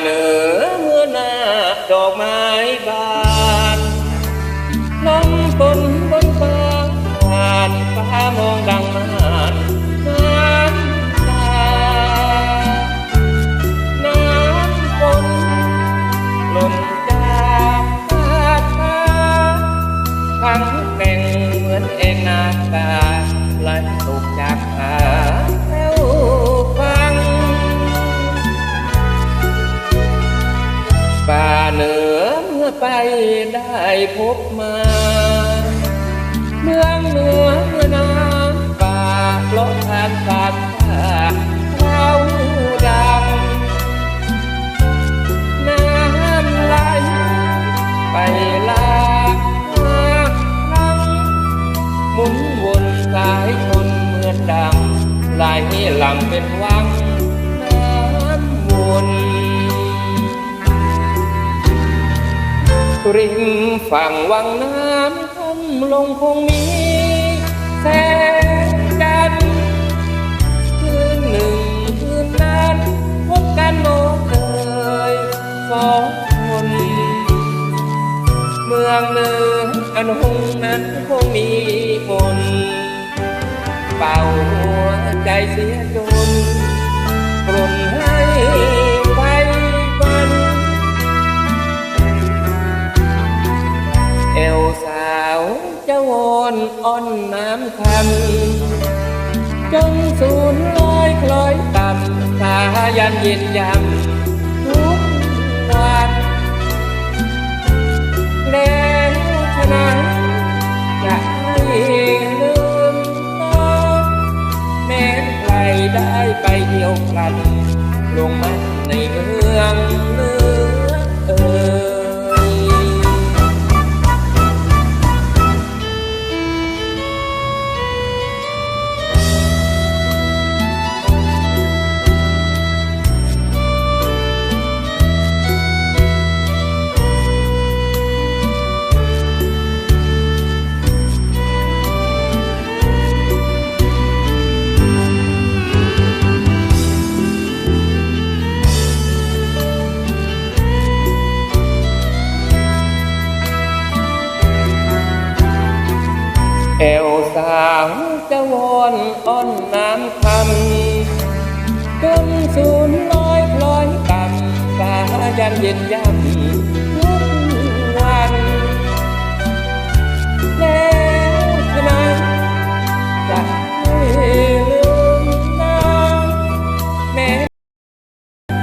เหนือเมื่อหน้าดอกไม้บานลมฝนบนฟ้าผ่านฟ้ ได้พบมา เมืองเหนือเมื่อน้ำป่าเพราะทานสาดผ้าเราดำน้ำไหลไปลากมาครั้งหมุนวนสายชนเหมือนดังไหลหลังเป็นวังน้ำวน ริมฝั่งวังน้ำคำลงคงมีแสงจันทร์คืนหนึ่งคืนนั้นพบกันโนเลยสองคน เมืองเนืออันหงนั้นคงมีมนเป่าหัวใจเสียจน อนอ้อนน้ำทันจงสูญลอยคล้อยต่ำสายันเย็นยำ แอวสาวจะวอนอ้อนน้ำคำจนสูญลอยพลอยต่ำสายันเย็นย่ำทุกวัน แล้วฉะนั้นจะไม่ลืมน้ำแม้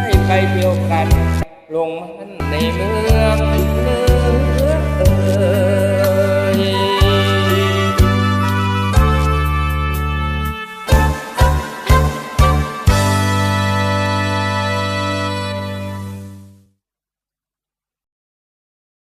ได้ไปเที่ยวกัน ลงมันในเมือง